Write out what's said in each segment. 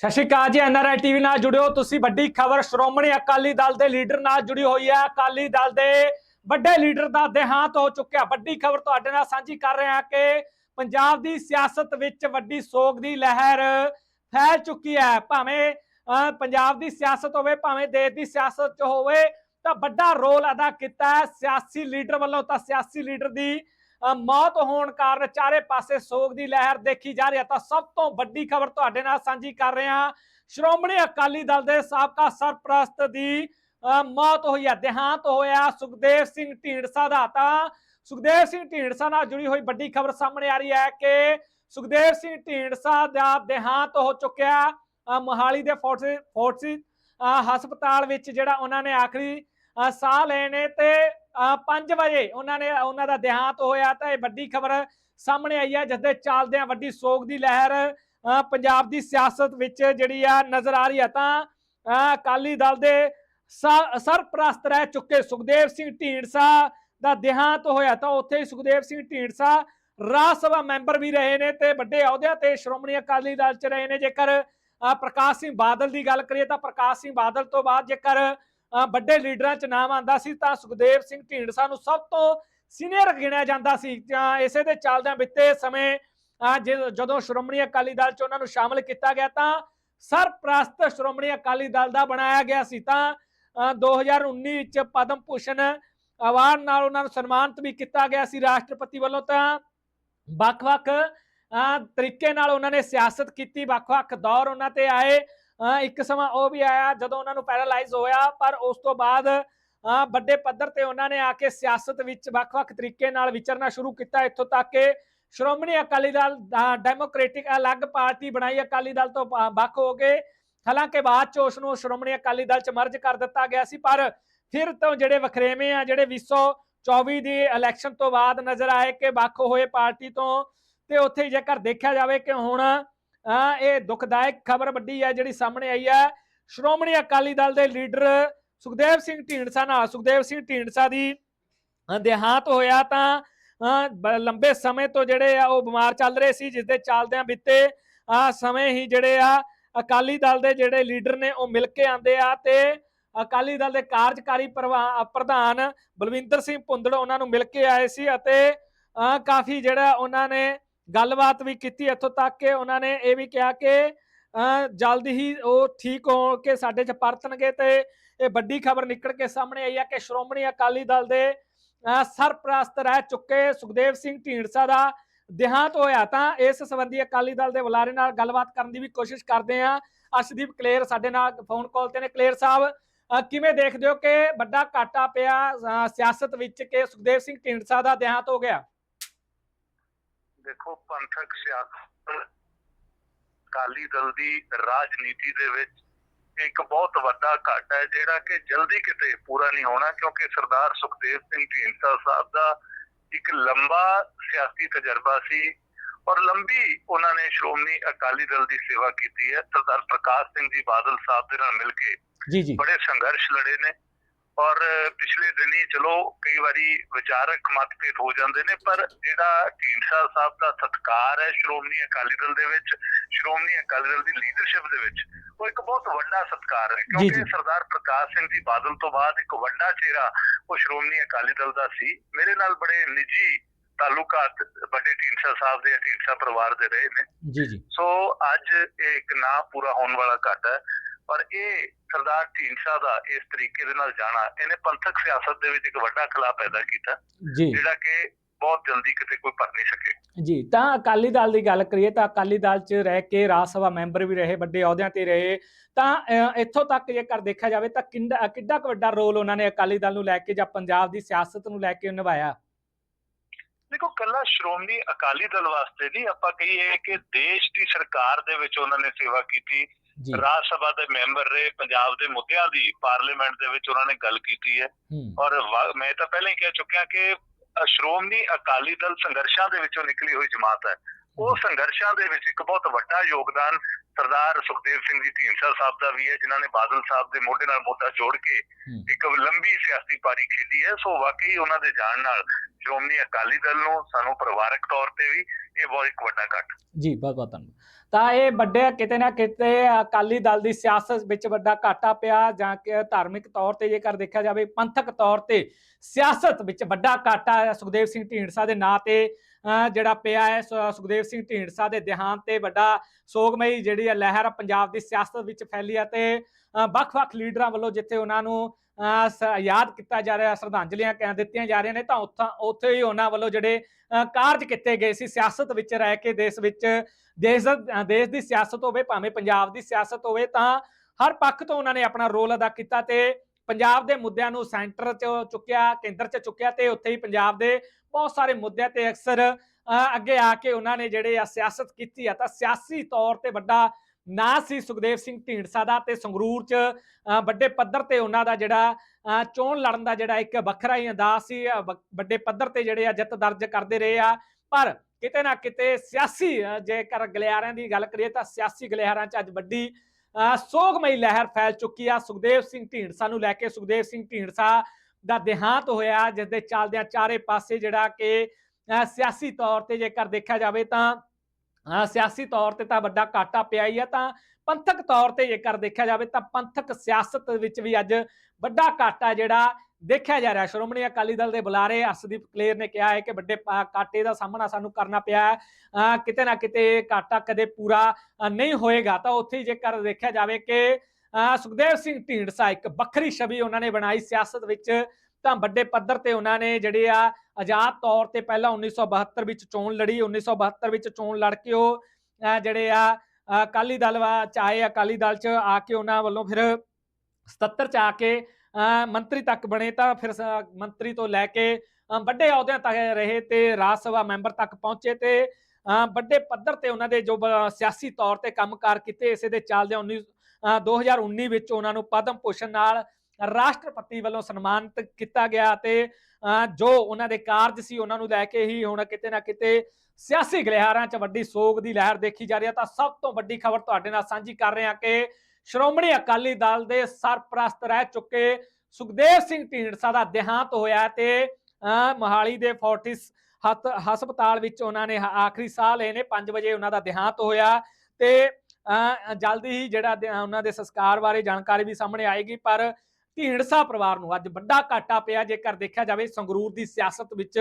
ਸਤਿ ਸ਼੍ਰੀ ਅਕਾਲ ਜੀ NRI TV ਨਾਲ ਜੁੜਿਓ। ਤੁਸੀਂ ਵੱਡੀ ਖਬਰ, ਸ਼੍ਰੋਮਣੀ ਅਕਾਲੀ ਦਲ ਦੇ ਲੀਡਰ ਨਾਲ ਜੁੜੀ ਹੋਈ ਹੈ। ਅਕਾਲੀ ਦਲ ਦੇ ਵੱਡੇ ਲੀਡਰ ਦਾ ਦੇਹਾਂਤ ਹੋ ਚੁੱਕਿਆ। ਵੱਡੀ ਖਬਰ ਤੁਹਾਡੇ ਨਾਲ ਸਾਂਝੀ ਕਰ ਰਹੇ ਹਾਂ ਕਿ ਪੰਜਾਬ ਦੀ ਸਿਆਸਤ ਵਿੱਚ ਵੱਡੀ ਸੋਗ ਦੀ ਲਹਿਰ ਫੈਲ ਚੁੱਕੀ ਹੈ। ਭਾਵੇਂ ਪੰਜਾਬ ਦੀ ਸਿਆਸਤ ਹੋਵੇ, ਭਾਵੇਂ ਦੇਸ਼ ਦੀ ਸਿਆਸਤ 'ਚ ਹੋਵੇ, ਤਾਂ ਵੱਡਾ ਰੋਲ ਅਦਾ ਕੀਤਾ ਹੈ ਸਿਆਸੀ ਲੀਡਰ ਵੱਲੋਂ। ਤਾਂ ਸਿਆਸੀ ਲੀਡਰ ਦੀ ਮੌਤ ਹੋਣ ਕਾਰਨ ਚਾਰੇ ਪਾਸੇ ਸੋਗ ਦੀ ਲਹਿਰ ਦੇਖੀ ਜਾ ਰਹੀ ਹੈ। ਤਾਂ ਸਭ ਤੋਂ ਵੱਡੀ ਖਬਰ ਤੁਹਾਡੇ ਨਾਲ ਸਾਂਝੀ ਕਰ ਰਹੇ ਹਾਂ। ਸ਼੍ਰੋਮਣੀ ਅਕਾਲੀ ਦਲ ਦੇ ਸਾਬਕਾ ਸਰਪ੍ਰਸਤ ਦੀ ਮੌਤ ਹੋਈ ਹੈ। ਦੇਹਾਂਤ ਹੋਇਆ ਸੁਖਦੇਵ ਸਿੰਘ ਢੀਂਡਸਾ ਦਾ। ਤਾਂ ਸੁਖਦੇਵ ਸਿੰਘ ਢੀਂਡਸਾ ਨਾਲ ਜੁੜੀ ਹੋਈ ਵੱਡੀ ਖਬਰ ਸਾਹਮਣੇ ਆ ਰਹੀ ਹੈ ਕਿ ਸੁਖਦੇਵ ਸਿੰਘ ਢੀਂਡਸਾ ਦਾ ਦੇਹਾਂਤ ਹੋ ਚੁੱਕਿਆ। ਮੋਹਾਲੀ ਦੇ ਫੋਰਟਿਸ ਫੋਰਟਿਸ ਅ, ਹਸਪਤਾਲ ਵਿੱਚ ਜਿਹੜਾ ਉਹਨਾਂ ਨੇ ਆਖਰੀ ਅ, ਸਾਹ ਲਏ ਨੇ ਤੇ 5 ਵਜੇ ਉਹਨਾਂ ਨੇ, ਉਹਨਾਂ ਦਾ ਦੇਹਾਂਤ ਹੋਇਆ ਤਾਂ ਇਹ ਵੱਡੀ ਖਬਰ ਸਾਹਮਣੇ ਆਈ ਹੈ ਜਿਸ ਦੇ ਚੱਲਦਿਆਂ ਵੱਡੀ ਸੋਗ ਦੀ ਲਹਿਰ ਪੰਜਾਬ ਦੀ ਸਿਆਸਤ ਵਿੱਚ ਜਿਹੜੀ ਆ ਨਜ਼ਰ ਆ ਰਹੀ ਹੈ ਤਾਂ ਅਕਾਲੀ ਦਲ ਦੇ ਸਰਪ੍ਰਸਤ ਰਹਿ ਚੁੱਕੇ ਸੁਖਦੇਵ ਸਿੰਘ ਢੀਂਡਸਾ ਦਾ ਦੇਹਾਂਤ ਹੋਇਆ ਤਾਂ ਉੱਥੇ ਹੀ ਸੁਖਦੇਵ ਸਿੰਘ ਢੀਂਡਸਾ ਰਾਜ ਸਭਾ ਮੈਂਬਰ ਵੀ ਰਹੇ ਨੇ ਤੇ ਵੱਡੇ ਅਹੁਦਿਆਂ ਤੇ ਸ਼੍ਰੋਮਣੀ ਅਕਾਲੀ ਦਲ 'ਚ ਰਹੇ ਨੇ। ਜੇਕਰ ਪ੍ਰਕਾਸ਼ ਸਿੰਘ ਬਾਦਲ ਦੀ ਗੱਲ ਕਰੀਏ ਤਾਂ ਪ੍ਰਕਾਸ਼ ਸਿੰਘ ਬਾਦਲ ਤੋਂ ਬਾਅਦ ਜੇਕਰ ਵੱਡੇ ਲੀਡਰਾਂ 'ਚ ਨਾਮ ਆਂਦਾ ਸੀ ਤਾਂ ਸੁਖਦੇਵ ਸਿੰਘ ਢੀਂਡਸਾ ਨੂੰ ਸਭ ਤੋਂ ਸੀਨੀਅਰ ਗਿਣਿਆ ਜਾਂਦਾ ਸੀ। ਇਸੇ ਦੇ ਚੱਲਦਿਆਂ ਬਿੱਤੇ ਸਮੇਂ ਜਦੋਂ ਸ਼੍ਰੋਮਣੀ ਅਕਾਲੀ ਦਲ 'ਚ ਉਹਨਾਂ ਨੂੰ ਸ਼ਾਮਲ ਕੀਤਾ ਗਿਆ ਤਾਂ ਸਰਪ੍ਰਸਤ ਸ਼੍ਰੋਮਣੀ ਅਕਾਲੀ ਦਲ ਦਾ ਬਣਾਇਆ ਗਿਆ ਸੀ। ਤਾਂ ਅ, 2019 ਵਿੱਚ ਪਦਮ ਭੂਸ਼ਣ ਅਵਾਰਡ ਨਾਲ ਉਹਨਾਂ ਨੂੰ ਸਨਮਾਨਿਤ ਵੀ ਕੀਤਾ ਗਿਆ ਸੀ ਰਾਸ਼ਟਰਪਤੀ ਵੱਲੋਂ। ਤਾਂ ਵੱਖ-ਵੱਖ ਅ, ਤਰੀਕੇ ਨਾਲ ਉਹਨਾਂ ਨੇ ਸਿਆਸਤ ਕੀਤੀ ਵੱਖ-ਵੱਖ ਦੌਰ ਉਹਨਾਂ ਤੇ ਆਏ। ਇੱਕ ਸਮਾਂ ਉਹ ਵੀ ਆਇਆ ਜਦੋਂ ਉਹਨਾਂ ਨੂੰ ਪੈਰਾਲਾਈਜ਼ ਹੋਇਆ ਪਰ ਉਸ ਤੋਂ ਬਾਅਦ ਵੱਡੇ ਪੱਧਰ ਤੇ ਉਹਨਾਂ ਨੇ ਆ ਕੇ ਸਿਆਸਤ ਵਿੱਚ ਵੱਖ-ਵੱਖ ਤਰੀਕੇ ਨਾਲ ਵਿਚਰਨਾ ਸ਼ੁਰੂ ਕੀਤਾ ਇੱਥੋਂ ਤੱਕ ਕਿ ਸ਼੍ਰੋਮਣੀ ਅਕਾਲੀ ਦਲ ਅ, ਡੈਮੋਕ੍ਰੈਟਿਕ ਅਲੱਗ ਪਾਰਟੀ ਬਣਾਈ ਅਕਾਲੀ ਦਲ ਤੋਂ ਵੱਖ ਹੋ ਗਏ ਹਾਲਾਂਕਿ ਬਾਅਦ ਚ ਉਸ ਨੂੰ ਸ਼੍ਰੋਮਣੀ ਅਕਾਲੀ ਦਲ ਚ ਮਰਜ ਕਰ ਦਿੱਤਾ ਗਿਆ ਸੀ ਪਰ ਫਿਰ ਤੋਂ ਜਿਹੜੇ ਵਖਰੇਵੇਂ ਆ ਜਿਹੜੇ 2024 ਦੀ ਇਲੈਕਸ਼ਨ ਤੋਂ ਬਾਅਦ ਨਜ਼ਰ ਆਏ ਕਿ ਵੱਖ ਹੋਏ ਪਾਰਟੀ ਤੋਂ ਤੇ ਉੱਥੇ ਜੇਕਰ ਦੇਖਿਆ ਜਾਵੇ ਕਿ ਹੁਣ ਇਹ ਦੁਖਦਾਇਕ ਖਬਰ ਵੱਡੀ ਹੈ ਜਿਹੜੀ ਸਾਹਮਣੇ ਆਈ ਹੈ ਸ਼੍ਰੋਮਣੀ ਅਕਾਲੀ ਦਲ ਦੇ ਲੀਡਰ ਸੁਖਦੇਵ ਸਿੰਘ ਢੀਂਡਸਾ ਨਾਲ, ਸੁਖਦੇਵ ਸਿੰਘ ਢੀਂਡਸਾ ਦੀ ਦੇਹਾਂਤ ਹੋਇਆ ਤਾਂ ਲੰਬੇ ਸਮੇਂ ਤੋਂ ਜਿਹੜੇ ਆ ਉਹ ਬਿਮਾਰ ਚੱਲ ਰਹੇ ਸੀ ਜਿਸ ਦੇ ਚੱਲਦਿਆਂ ਬਿੱਤੇ ਆ ਸਮੇਂ ਹੀ ਜਿਹੜੇ ਆ ਅਕਾਲੀ ਦਲ ਦੇ ਜਿਹੜੇ ਲੀਡਰ ਨੇ ਉਹ ਮਿਲ ਕੇ ਆਂਦੇ ਆ ਤੇ ਅਕਾਲੀ ਦਲ ਦੇ ਕਾਰਜਕਾਰੀ ਪ੍ਰਵਾ- ਪ੍ਰਧਾਨ ਬਲਵਿੰਦਰ ਸਿੰਘ ਭੁੰਦੜ ਉਹਨਾਂ ਨੂੰ ਮਿਲ ਕੇ ਆਏ ਸੀ ਅਤੇ ਕਾਫੀ ਜਿਹੜਾ ਉਹਨਾਂ ਨੇ ਗੱਲਬਾਤ ਵੀ ਕੀਤੀ ਇੱਥੋਂ ਤੱਕ ਕਿ ਉਹਨਾਂ ਨੇ ਇਹ ਵੀ ਕਿਹਾ ਕਿ ਅ, ਜਲਦ ਹੀ ਉਹ ਠੀਕ ਹੋ ਕੇ ਸਾਡੇ ਚ ਪਰਤਣਗੇ ਤੇ ਇਹ ਵੱਡੀ ਖਬਰ ਨਿਕਲ ਕੇ ਸਾਹਮਣੇ ਆਈ ਹੈ ਕਿ ਸ਼੍ਰੋਮਣੀ ਅਕਾਲੀ ਦਲ ਦੇ ਸਰਪ੍ਰਸਤ ਰਹਿ ਚੁੱਕੇ ਸੁਖਦੇਵ ਸਿੰਘ ਢੀਂਡਸਾ ਦਾ ਦੇਹਾਂਤ ਹੋਇਆ ਤਾਂ ਇਸ ਸੰਬੰਧੀ ਅਕਾਲੀ ਦਲ ਦੇ ਬੁਲਾਰੇ ਨਾਲ ਗੱਲਬਾਤ ਕਰਨ ਦੀ ਵੀ ਕੋਸ਼ਿਸ਼ ਕਰਦੇ ਆ ਅਸ਼ਦੀਪ ਕਲੇਰ ਸਾਡੇ ਨਾਲ ਫੋਨ ਕਾਲ ਤੇ ਨੇ। ਕਲੇਰ ਸਾਹਿਬ ਕਿਵੇਂ ਦੇਖਦੇ ਹੋ ਕਿ ਵੱਡਾ ਘਾਟਾ ਪਿਆ ਸਿਆਸਤ ਵਿੱਚ ਕਿ ਸੁਖਦੇਵ ਸਿੰਘ ਢੀਂਡਸਾ ਦਾ ਦੇਹਾਂਤ ਹੋ ਗਿਆ? ਦੇਖੋ ਪੰਥਕ ਸਿਆਸਤ ਅਕਾਲੀ ਦਲ ਦੀ ਰਾਜਨੀਤੀ ਦੇ ਵਿੱਚ ਇੱਕ ਬਹੁਤ ਵੱਡਾ ਘਾਟਾ ਹੈ ਜਿਹੜਾ ਕਿ ਜਲਦੀ ਕਿਤੇ ਪੂਰਾ ਨਹੀਂ ਹੋਣਾ ਕਿਉਂਕਿ ਸਰਦਾਰ ਸੁਖਦੇਵ ਸਿੰਘ ਢੀਂਡਸਾ ਸਾਹਿਬ ਦਾ ਇੱਕ ਲੰਬਾ ਸਿਆਸੀ ਤਜਰਬਾ ਸੀ ਔਰ ਲੰਬੀ ਉਹਨਾਂ ਨੇ ਸ਼੍ਰੋਮਣੀ ਅਕਾਲੀ ਦਲ ਦੀ ਸੇਵਾ ਕੀਤੀ ਹੈ। ਸਰਦਾਰ ਪ੍ਰਕਾਸ਼ ਸਿੰਘ ਜੀ ਬਾਦਲ ਸਾਹਿਬ ਦੇ ਨਾਲ ਮਿਲ ਕੇ ਜੀ ਜੀ। ਬੜੇ ਸੰਘਰਸ਼ ਲੜੇ ਨੇ। ਔਰ ਪਿਛਲੇ ਦਿਨੀ ਚਲੋ ਕਈ ਵਾਰੀ ਵਿਚਾਰਕ ਮਤਭੇਦ ਹੋ ਜਾਂਦੇ ਨੇ ਪਰ ਜਿਹੜਾ ਢੀਂਡਸਾ ਸਾਹਿਬ ਦਾ ਸਤਕਾਰ ਹੈ ਸ਼੍ਰੋਮਣੀ ਅਕਾਲੀ ਦਲ ਦੇ ਵਿੱਚ ਸ਼੍ਰੋਮਣੀ ਅਕਾਲੀ ਦਲ ਦੀ ਲੀਡਰਸ਼ਿਪ ਦੇ ਵਿੱਚ ਉਹ ਇੱਕ ਬਹੁਤ ਵੱਡਾ ਸਤਕਾਰ ਹੈ। ਕਿਉਂਕਿ। ਸਰਦਾਰ ਪ੍ਰਕਾਸ਼ ਸਿੰਘ ਜੀ ਬਾਦਲ ਤੋਂ ਬਾਅਦ ਇੱਕ ਵੱਡਾ ਚਿਹਰਾ ਉਹ ਸ਼੍ਰੋਮਣੀ ਅਕਾਲੀ ਦਲ ਦਾ ਸੀ। ਮੇਰੇ ਨਾਲ ਬੜੇ ਨਿੱਜੀ ਤਾਲੁਕਾਤ ਵੱਡੇ ਢੀਂਡਸਾ ਸਾਹਿਬ ਦੇ ਢੀਂਡਸਾ ਪਰਿਵਾਰ ਦੇ ਰਹੇ ਨੇ। ਜੀ ਜੀ। ਸੋ ਅੱਜ ਇਹ ਇੱਕ ਨਾ ਪੂਰਾ ਹੋਣ ਵਾਲਾ ਘਾਟਾ ਹੈ। ਪਰ ਇਹ ਸਰਦਾਰ ਢੀਂਡਸਾ ਦਾ ਇਸ ਤਰੀਕੇ ਦੇ ਨਾਲ ਜਾਣਾ ਇਹਨੇ ਪੰਥਕ ਸਿਆਸਤ ਦੇ ਵਿੱਚ ਇੱਕ ਵੱਡਾ ਖਲਾ ਪੈਦਾ ਕੀਤਾ ਜਿਹੜਾ ਕਿ ਬਹੁਤ ਜਲਦੀ ਕਿਤੇ ਕੋਈ ਭਰ ਨਹੀਂ ਸਕੇ। ਜੀ ਤਾਂ ਅਕਾਲੀ ਦਲ ਦੀ ਗੱਲ ਕਰੀਏ ਤਾਂ ਅਕਾਲੀ ਦਲ 'ਚ ਰਹਿ ਕੇ ਰਾਜ ਸਭਾ ਮੈਂਬਰ ਵੀ ਰਹੇ ਵੱਡੇ ਅਹੁਦਿਆਂ ਤੇ ਰਹੇ। ਤਾਂ ਇੱਥੋਂ ਤੱਕ ਜੇਕਰ ਦੇਖਿਆ ਜਾਵੇ ਤਾਂ ਕਿੰਨਾ ਕਿੱਡਾ ਵੱਡਾ ਰੋਲ ਉਹਨਾਂ ਨੇ ਅਕਾਲੀ ਦਲ ਨੂੰ ਲੈ ਕੇ ਜਾਂ ਪੰਜਾਬ ਦੀ ਸਿਆਸਤ ਨੂੰ ਲੈ ਕੇ ਨਿਭਾਇਆ? ਦੇਖੋ ਕੱਲਾ ਸ਼੍ਰੋਮਣੀ ਅਕਾਲੀ ਦਲ ਵਾਸਤੇ ਨਹੀਂ ਆਪਾਂ ਕਹੀਏ ਕਿ ਦੇਸ਼ ਦੀ ਸਰਕਾਰ ਦੇ ਵਿੱਚ ਉਹਨਾਂ ਨੇ ਸੇਵਾ ਕੀਤੀ ਰਾਜ ਸਭਾ ਦੇ ਮੈਂਬਰ ਰਹੇ ਪੰਜਾਬ ਦੇ ਮੁੱਦਿਆਂ ਦੀ ਪਾਰਲੀਮੈਂਟ ਦੇ ਵਿੱਚ ਉਹਨਾਂ ਨੇ ਗੱਲ ਕੀਤੀ ਹੈ। ਔਰ ਮੈਂ ਤਾਂ ਪਹਿਲਾਂ ਹੀ ਕਹਿ ਚੁੱਕਿਆ ਕਿ ਸ਼੍ਰੋਮਣੀ ਅਕਾਲੀ ਦਲ ਸੰਘਰਸ਼ਾਂ ਦੇ ਵਿੱਚੋਂ ਨਿਕਲੀ ਹੋਈ ਜਮਾਤ ਹੈ। ਉਹ ਸੰਘਰਸ਼ਾਂ ਦੇ ਵਿੱਚ ਇੱਕ ਬਹੁਤ ਵੱਡਾ ਯੋਗਦਾਨ ਸਰਦਾਰ ਸੁਖਦੇਵ ਸਿੰਘ ਜੀ ਢੀਂਡਸਾ ਸਾਹਿਬ ਦਾ ਵੀ ਹੈ ਜਿਨ੍ਹਾਂ ਨੇ ਬਾਦਲ ਸਾਹਿਬ ਦੇ ਮੋਢੇ ਨਾਲ ਮੋਢਾ ਜੋੜ ਕੇ। ਇੱਕ ਲੰਬੀ ਸਿਆਸੀ ਪਾਰੀ ਖੇਡੀ ਹੈ। ਸੋ ਵਾਕਈ ਉਹਨਾਂ ਦੇ ਜਾਣ ਨਾਲ ਸ਼੍ਰੋਮਣੀ ਅਕਾਲੀ ਦਲ ਨੂੰ ਸਾਨੂੰ ਪਰਿਵਾਰਕ ਤੌਰ ਤੇ ਵੀ ਇਹ ਬਹੁਤ ਇੱਕ ਵੱਡਾ ਘਾਟਾ ਜੀ ਬਹੁਤ ਬਹੁਤ ਧੰਨਵਾਦ। ਤਾਂ ਇਹ ਵੱਡੇ ਕਿਤੇ ਨਾ ਕਿਤੇ ਅਕਾਲੀ ਦਲ ਦੀ ਸਿਆਸਤ ਵਿੱਚ ਵੱਡਾ ਘਾਟਾ ਪਿਆ ਜਾਂ ਕਿ ਧਾਰਮਿਕ ਤੌਰ ਤੇ ਜੇਕਰ ਦੇਖਿਆ ਜਾਵੇ ਪੰਥਕ ਤੌਰ ਤੇ ਸਿਆਸਤ ਵਿੱਚ ਵੱਡਾ ਘਾਟਾ ਸੁਖਦੇਵ ਸਿੰਘ ਢੀਂਡਸਾ ਦੇ ਨਾਂ ਤੇ ਜਿਹੜਾ ਪਿਆ ਹੈ ਸੁਖਦੇਵ ਸਿੰਘ ਢੀਂਡਸਾ ਦੇ ਦੇਹਾਂਤ ਤੇ ਵੱਡਾ ਸੋਗਮਈ ਜਿਹੜੀ ਹੈ ਲਹਿਰ ਪੰਜਾਬ ਦੀ ਸਿਆਸਤ ਵਿੱਚ ਫੈਲੀ ਹੈ ਤੇ ਵੱਖ-ਵੱਖ ਲੀਡਰਾਂ ਵੱਲੋਂ ਜਿੱਥੇ ਉਹਨਾਂ ਨੂੰ, ਅਹ ਯਾਦ ਕੀਤਾ ਜਾ ਰਿਹਾ, ਸ਼ਰਧਾਂਜਲੀਆਂ ਕਹਿ ਦਿੱਤੀਆਂ ਜਾ ਰਹੀਆਂ ਨੇ, ਤਾਂ ਉੱਥਾਂ, ਉੱਥੇ ਹੀ ਉਹਨਾਂ ਵੱਲੋਂ ਜਿਹੜੇ, ਅਹ ਕਾਰਜ ਕੀਤੇ ਗਏ ਸੀ ਸਿਆਸਤ ਵਿੱਚ ਰਹਿ ਕੇ ਦੇਸ਼ ਵਿੱਚ, ਦੇਸ਼ ਦੇਸ਼ ਦੀ ਸਿਆਸਤ ਹੋਵੇ, ਭਾਵੇਂ ਪੰਜਾਬ ਦੀ ਸਿਆਸਤ ਹੋਵੇ, ਤਾਂ ਹਰ ਪੱਖ ਤੋਂ ਉਹਨਾਂ ਨੇ ਆਪਣਾ ਰੋਲ ਅਦਾ ਕੀਤਾ ਤੇ ਪੰਜਾਬ ਦੇ ਮੁੱਦਿਆਂ ਨੂੰ ਸੈਂਟਰ 'ਚ ਚੁੱਕਿਆ, ਕੇਂਦਰ 'ਚ ਚੁੱਕਿਆ ਤੇ ਉੱਥੇ ਹੀ ਪੰਜਾਬ ਦੇ ਬਹੁਤ ਸਾਰੇ ਮੁੱਦਿਆਂ ਤੇ ਅਕਸਰ ਅੱਗੇ ਆ ਕੇ ਉਹਨਾਂ ਨੇ ਜਿਹੜੇ ਆ ਸਿਆਸਤ ਕੀਤੀ ਆ, ਤਾਂ ਸਿਆਸੀ ਤੌਰ ਤੇ ਵੱਡਾ ਨਾਂ ਸੀ ਸੁਖਦੇਵ ਸਿੰਘ ਢੀਂਡਸਾ ਦਾ ਤੇ ਸੰਗਰੂਰ 'ਚ ਅਹ ਵੱਡੇ ਪੱਧਰ ਤੇ ਉਹਨਾਂ ਦਾ ਜਿਹੜਾ ਅਹ ਚੋਣ ਲੜਨ ਦਾ ਜਿਹੜਾ ਇੱਕ ਵੱਖਰਾ ਹੀ ਅੰਦਾਜ਼ ਸੀ ਵੱਡੇ ਪੱਧਰ ਤੇ ਜਿਹੜੇ ਆ ਜਿੱਤ ਦਰਜ ਕਰਦੇ ਰਹੇ ਆ, ਪਰ ਕਿਤੇ ਨਾ ਕਿਤੇ ਸਿਆਸੀ ਜੇਕਰ ਗਲਿਆਰਿਆਂ ਦੀ ਗੱਲ ਕਰੀਏ ਤਾਂ ਸਿਆਸੀ ਗਲਿਆਰਾਂ 'ਚ ਅੱਜ ਵੱਡੀ ਸੋਗਮਈ ਲਹਿਰ ਫੈਲ ਚੁੱਕੀ ਆ। ਸੁਖਦੇਵ ਸਿੰਘ ਢੀਂਡਸਾ ਨੂੰ ਲੈ ਕੇ ਸੁਖਦੇਵ ਸਿੰਘ ਢੀਂਡਸਾ ਦਾ ਦੇਹਾਂਤ ਹੋਇਆ ਜਿਸ ਦੇ ਚੱਲਦਿਆਂ ਚਾਰੇ ਪਾਸੇ ਜਿਹੜਾ ਕਿ, ਅਹ ਸਿਆਸੀ ਤੌਰ ਤੇ ਜੇਕਰ ਦੇਖਿਆ ਜਾਵੇ ਤਾਂ, ਅਹ ਸਿਆਸੀ ਤੌਰ ਤੇ ਤਾਂ ਵੱਡਾ ਘਾਟਾ ਪਿਆ ਹੀ ਆ ਤਾਂ ਪੰਥਕ ਤੌਰ ਤੇ ਜੇਕਰ ਦੇਖਿਆ ਜਾਵੇ ਤਾਂ ਪੰਥਕ ਸਿਆਸਤ ਵਿੱਚ ਵੀ ਅੱਜ ਵੱਡਾ ਘਾਟਾ ਜਿਹੜਾ ਦੇਖਿਆ ਜਾ ਰਿਹਾ, ਸ਼੍ਰੋਮਣੀ ਅਕਾਲੀ ਦਲ ਦੇ ਬੁਲਾਰੇ ਅਰਸ਼ਦੀਪ ਕਲੇਰ ਨੇ ਕਿਹਾ ਹੈ ਕਿ ਵੱਡੇ ਪਾ- ਦਾ ਸਾਹਮਣਾ ਸਾਨੂੰ ਕਰਨਾ ਪਿਆ ਹੈ। ਕਿਤੇ ਨਾ ਕਿਤੇ ਇਹ ਕਦੇ ਪੂਰਾ ਨਹੀਂ ਹੋਏਗਾ। ਤਾਂ ਉੱਥੇ ਜੇਕਰ ਦੇਖਿਆ ਜਾਵੇ ਕਿ ਸੁਖਦੇਵ ਸਿੰਘ ਢੀਂਡਸਾ ਇੱਕ ਵੱਖਰੀ ਛਵੀ ਉਹਨਾਂ ਨੇ ਬਣਾਈ ਸਿਆਸਤ ਵਿੱਚ। ਤਾਂ ਵੱਡੇ ਪੱਧਰ ਤੇ ਉਹਨਾਂ ਨੇ ਜਿਹੜੇ ਆ, ਆਜ਼ਾਦ ਤੌਰ ਤੇ ਪਹਿਲਾਂ 1972 ਵਿੱਚ ਚੋਣ ਲੜੀ 1972 ਵਿੱਚ ਚੋਣ ਲੜ ਕੇ ਉਹ, ਅਹ ਜਿਹੜੇ ਆ, ਅਕਾਲੀ ਦਲ ਵਾ, ਚਾਹੇ ਅਕਾਲੀ ਦਲ ਚ ਆ ਕੇ ਉਹਨਾਂ ਵੱਲੋਂ ਫਿਰ 77 ਚ ਆ ਕੇ ਮੰਤਰੀ ਤੱਕ ਬਣੇ ਤਾਂ ਫਿਰ ਮੰਤਰੀ ਤੋਂ ਲੈ ਕੇ ਵੱਡੇ ਅਹੁਦਿਆਂ ਤੱਕ ਰਹੇ ਤੇ ਰਾਜ ਸਭਾ ਮੈਂਬਰ ਤੱਕ ਪਹੁੰਚੇ ਤੇ ਵੱਡੇ ਪੱਧਰ ਤੇ ਉਹਨਾਂ ਦੇ ਜੋ ਸਿਆਸੀ ਤੌਰ ਤੇ ਕੰਮਕਾਰ ਕੀਤੇ, ਇਸੇ ਦੇ ਚੱਲਦੇ 19 ਅਹ 2019 ਵਿੱਚ ਉਹਨਾਂ ਨੂੰ ਪਦਮ ਭੂਸ਼ਣ ਨਾਲ ਰਾਸ਼ਟਰਪਤੀ ਵੱਲੋਂ ਸਨਮਾਨਿਤ ਕੀਤਾ ਗਿਆ ਤੇ ਜੋ ਉਹਨਾਂ ਦੇ ਕਾਰਜ ਸੀ ਉਹਨਾਂ ਨੂੰ ਲੈ ਕੇ ਹੀ ਹੁਣ ਕਿਤੇ ਨਾ ਕਿਤੇ ਸਿਆਸੀ ਗਲਿਹਾਰਾਂ 'ਚ ਵੱਡੀ ਸੋਗ ਦੀ ਲਹਿਰ ਦੇਖੀ ਜਾ ਰਹੀ ਹੈ। ਤਾਂ ਸਭ ਤੋਂ ਵੱਡੀ ਖਬਰ ਤੁਹਾਡੇ ਨਾਲ ਸਾਂਝੀ ਕਰ ਰਹੇ ਹਾਂ ਕਿ ਸ਼੍ਰੋਮਣੀ ਅਕਾਲੀ ਦਲ ਦੇ ਸਰਪ੍ਰਸਤ ਰਹਿ ਚੁੱਕੇ ਸੁਖਦੇਵ ਸਿੰਘ ਢੀਂਡਸਾ ਦਾ ਦੇਹਾਂਤ ਹੋਇਆ ਤੇ ਮੋਹਾਲੀ ਦੇ ਫੋਰਟਿਸ ਹਸਪਤਾਲ ਵਿੱਚ ਉਹਨਾਂ ਨੇ ਆਖਰੀ ਸਾਹ ਲਏ ਨੇ 5 ਵਜੇ ਉਹਨਾਂ ਦਾ ਦੇਹਾਂਤ ਹੋਇਆ ਤੇ, ਅਹ, ਜਲਦੀ ਹੀ ਜਿਹੜਾ ਉਹਨਾਂ ਦੇ ਸੰਸਕਾਰ ਬਾਰੇ ਜਾਣਕਾਰੀ ਵੀ ਸਾਹਮਣੇ ਆਏਗੀ, ਪਰ ਢੀਂਡਸਾ ਪਰਿਵਾਰ ਨੂੰ ਅੱਜ ਵੱਡਾ ਘਾਟਾ ਪਿਆ, ਜੇਕਰ ਦੇਖਿਆ ਜਾਵੇ ਸੰਗਰੂਰ ਦੀ ਸਿਆਸਤ ਵਿੱਚ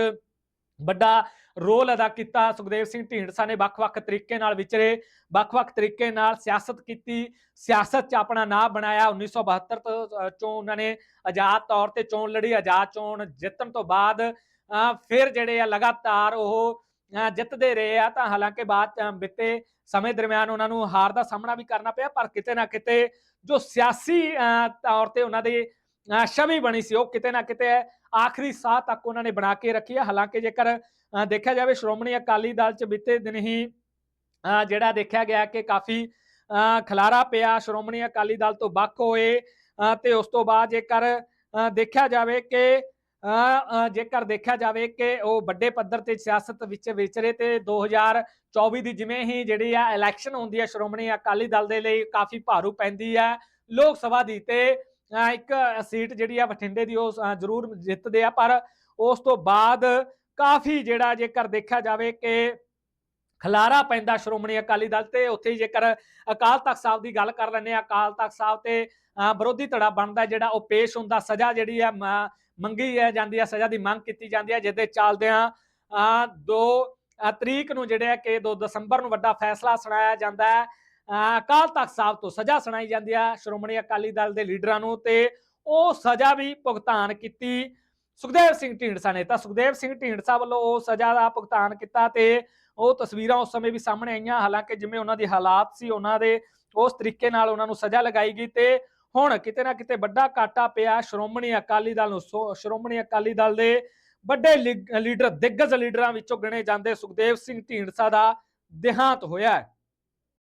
ਵੱਡਾ ਰੋਲ ਅਦਾ ਕੀਤਾ। ਸੁਖਦੇਵ ਸਿੰਘ ਢੀਂਡਸਾ ਨੇ ਵੱਖ-ਵੱਖ ਤਰੀਕੇ ਨਾਲ ਵਿਚਰੇ ਵੱਖ-ਵੱਖ ਤਰੀਕੇ ਨਾਲ ਸਿਆਸਤ ਕੀਤੀ। ਸਿਆਸਤ 'ਚ ਆਪਣਾ ਨਾਂ ਬਣਾਇਆ। 1972 ਤੋਂ ਅ, ਉਹਨਾਂ ਨੇ ਆਜ਼ਾਦ ਤੌਰ ਤੇ ਚੋਣ ਲੜੀ। ਆਜ਼ਾਦ ਚੋਣ ਜਿੱਤਣ ਤੋਂ ਬਾਅਦ ਅ, ਫਿਰ ਜਿਹੜੇ ਆ ਲਗਾਤਾਰ ਉਹ ਜਿੱਤਦੇ ਰਹੇ ਆ ਤਾਂ ਹਾਲਾਂਕਿ ਬਾਅਦ 'ਚ ਬਿੱਤੇ ਸਮੇਂ ਦਰਮਿਆਨ ਉਹਨਾਂ ਨੂੰ ਹਾਰ ਦਾ ਸਾਹਮਣਾ ਵੀ ਕਰਨਾ ਪਿਆ। ਪਰ ਕਿਤੇ ਨਾ ਕਿਤੇ ਜੋ ਸਿਆਸੀ ਅ, ਤੌਰ ਤੇ ਉਹਨਾਂ ਦੇ ਅ, ਛਵੀ ਬਣੀ ਸੀ ਉਹ ਕਿਤੇ ਨਾ ਕਿਤੇ ਆਖਰੀ ਸਾਹ ਤੱਕ ਉਹਨਾਂ ਨੇ ਬਣਾ ਕੇ ਰੱਖੀ ਹੈ ਹਾਲਾਂਕਿ ਜੇਕਰ ਦੇਖਿਆ ਜਾਵੇ ਸ਼੍ਰੋਮਣੀ ਅਕਾਲੀ ਦਲ ਚ ਬੀਤੇ ਦਿਨ ਹੀ ਜਿਹੜਾ ਦੇਖਿਆ ਗਿਆ ਕਿ ਕਾਫੀ ਅ, ਖਲਾਰਾ ਪਿਆ ਸ਼੍ਰੋਮਣੀ ਅਕਾਲੀ ਦਲ ਤੋਂ ਵੱਖ ਹੋਏ ਅ, ਤੇ ਉਸ ਤੋਂ ਬਾਅਦ ਜੇਕਰ ਦੇਖਿਆ ਜਾਵੇ ਕਿ ਜੇਕਰ ਦੇਖਿਆ ਜਾਵੇ ਕਿ ਉਹ ਵੱਡੇ ਪੱਧਰ ਤੇ ਸਿਆਸਤ ਵਿੱਚ ਵਿਚਰੇ ਤੇ 2024 ਦੀ ਜਿਵੇਂ ਹੀ ਜਿਹੜੀ ਆ ਇਲੈਕਸ਼ਨ ਹੁੰਦੀ ਹੈ ਸ਼੍ਰੋਮਣੀ ਅਕਾਲੀ ਦਲ ਦੇ ਲਈ ਕਾਫੀ ਭਾਰੂ ਪੈਂਦੀ ਹੈ ਲੋਕ ਸਭਾ ਦੀ ਤੇ ਇੱਕ ਸੀਟ ਜਿਹੜੀ ਆ ਬਠਿੰਡੇ ਦੀ ਉਹ ਜ਼ਰੂਰ ਜਿੱਤਦੇ ਆ ਪਰ ਉਸ ਤੋਂ ਬਾਅਦ ਕਾਫੀ ਜਿਹੜਾ ਜੇਕਰ ਦੇਖਿਆ ਜਾਵੇ ਕਿ ਖਲਾਰਾ ਪੈਂਦਾ ਸ਼੍ਰੋਮਣੀ ਅਕਾਲੀ ਦਲ ਤੇ ਉੱਥੇ ਜੇਕਰ ਅਕਾਲ ਤਖਤ ਸਾਹਿਬ ਦੀ ਗੱਲ ਕਰ ਲੈਂਦੇ ਆ ਅਕਾਲ ਤਖਤ ਸਾਹਿਬ ਤੇ ਅ, ਵਿਰੋਧੀ ਧੜਾ ਬਣਦਾ ਜਿਹੜਾ ਉਹ ਪੇਸ਼ ਹੁੰਦਾ ਸਜ਼ਾ ਜਿਹੜੀ ਹੈ ਮੰਗੀ ਹੈ ਜਾਂਦੀ ਹੈ ਸਜ਼ਾ ਦੀ ਮੰਗ ਕੀਤੀ ਜਾਂਦੀ ਹੈ ਜਿਹਦੇ ਚੱਲਦਿਆਂ ਅ, ਦੋ ਤਰੀਕ ਨੂੰ ਜਿਹੜੇ ਕਿ 2 ਦਸੰਬਰ ਨੂੰ ਵੱਡਾ ਫੈਸਲਾ ਸੁਣਾਇਆ ਜਾਂਦਾ ਹੈ। ਅਕਾਲ ਤਖਤ ਸਾਹਿਬ ਤੋਂ ਸਜ਼ਾ ਸੁਣਾਈ ਜਾਂਦੀ ਹੈ ਸ਼੍ਰੋਮਣੀ ਅਕਾਲੀ ਦਲ ਦੇ ਲੀਡਰਾਂ ਨੂੰ ਤੇ ਉਹ ਸਜ਼ਾ ਵੀ ਭੁਗਤਾਨ ਕੀਤੀ। ਸੁਖਦੇਵ ਸਿੰਘ ਢੀਂਡਸਾ ਨੇ ਤਾਂ ਸੁਖਦੇਵ ਸਿੰਘ ਢੀਂਡਸਾ ਵੱਲੋਂ ਉਹ ਸਜ਼ਾ ਦਾ ਭੁਗਤਾਨ ਕੀਤਾ ਤੇ ਉਹ ਤਸਵੀਰਾਂ ਉਸ ਸਮੇਂ ਵੀ ਸਾਹਮਣੇ ਆਈਆਂ। ਹਾਲਾਂਕਿ ਜਿਵੇਂ ਉਹਨਾਂ ਦੀ ਹਾਲਾਤ ਸੀ, ਉਹਨਾਂ ਦੇ ਉਸ ਤਰੀਕੇ ਨਾਲ ਉਹਨਾਂ ਨੂੰ ਸਜ਼ਾ ਲਗਾਈ ਗਈ ਤੇ ਹੁਣ ਕਿਤੇ ਨਾ ਕਿਤੇ ਵੱਡਾ ਘਾਟਾ ਪਿਆ। ਸ਼੍ਰੋਮਣੀ ਅਕਾਲੀ ਦਲ ਨੂੰ ਸੋ- ਸ਼੍ਰੋਮਣੀ ਅਕਾਲੀ ਦਲ ਦੇ ਵੱਡੇ ਲੀ- ਲੀਡਰ, ਦਿੱਗਜ ਲੀਡਰਾਂ ਵਿੱਚੋਂ ਗਿਣੇ ਜਾਂਦੇ ਸੁਖਦੇਵ ਸਿੰਘ ਢੀਂਡਸਾ ਦਾ ਦੇਹਾਂਤ ਹੋਇਆ ਹੈ।